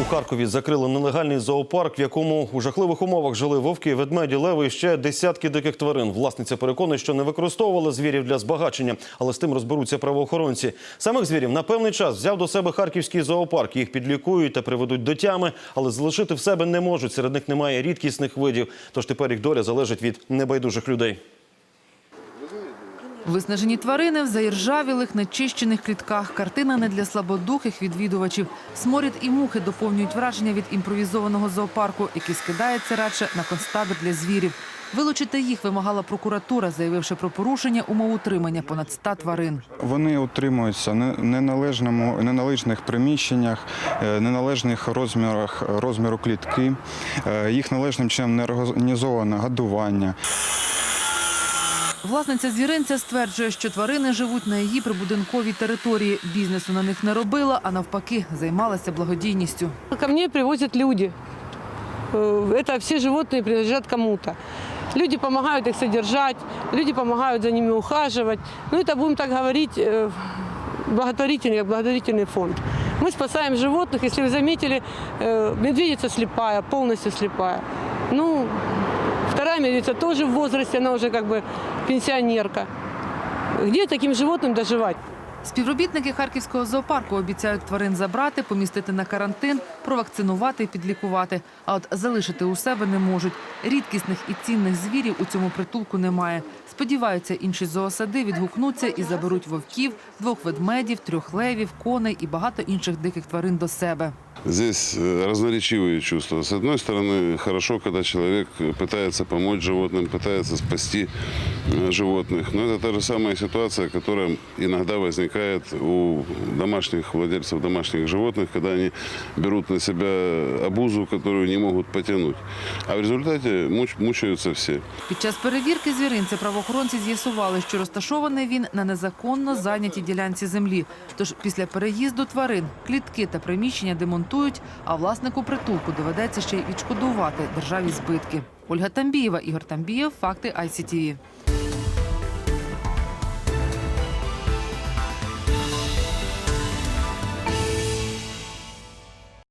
У Харкові закрили нелегальний зоопарк, в якому у жахливих умовах жили вовки, ведмеді, леви і ще десятки диких тварин. Власниця переконує, що не використовувала звірів для збагачення, але з тим розберуться правоохоронці. Самих звірів на певний час взяв до себе харківський зоопарк. Їх підлікують та приведуть до тями, але залишити в себе не можуть. Серед них немає рідкісних видів. Тож тепер їх доля залежить від небайдужих людей. Виснажені тварини в заіржавілих, нечищених клітках. Картина не для слабодухих відвідувачів. Сморід і мухи доповнюють враження від імпровізованого зоопарку, який скидається радше на концтабір для звірів. Вилучити їх вимагала прокуратура, заявивши про порушення умов утримання понад 100 тварин. Вони утримуються не- неналежному, неналежних приміщеннях, е, неналежних розмірах розміру клітки. Е, Їх належним чином не організоване годування. Власниця звіринця стверджує, що тварини живуть на її прибудинковій території. Бізнесу на них не робила, а навпаки, займалася благодійністю. Ко мне привозят люди. Э, Это все животные принадлежат кому-то. Люди помогают их содержать, люди помогают за ними ухаживать. Ну, это, будем так говорить, э, благотворительный, как благотворительный фонд. Мы спасаем животных. Если вы заметили, э, медведица слепая, полностью слепая. Ну, вторая медведица тоже в возрасте, она уже как бы пенсионерка. Где таким животным доживать? Співробітники харківського зоопарку обіцяють тварин забрати, помістити на карантин, провакцинувати і підлікувати. А от залишити у себе не можуть. Рідкісних і цінних звірів у цьому притулку немає. Сподіваються, інші зоосади відгукнуться і заберуть вовків, двох ведмедів, трьох левів, коней і багато інших диких тварин до себе. Здесь э, разноречивые чувства. С одной стороны, хорошо, когда человек пытается помочь животным, пытается спасти э, животных. Но это та же самая ситуация, которая иногда возникает у домашних владельцев домашних животных, когда они берут на себя обузу, которую не могут потянуть. А в результате муч- мучаются все. Під час перевірки звіринця правоохоронці з'ясували, що розташований він на незаконно зайнятій ділянці землі. Тож після переїзду тварин клітки та приміщення демонтують, а власнику притулку доведеться ще й відшкодувати державі збитки. Ольга Тамбієва, Ігор Тамбієв, факти ICTV.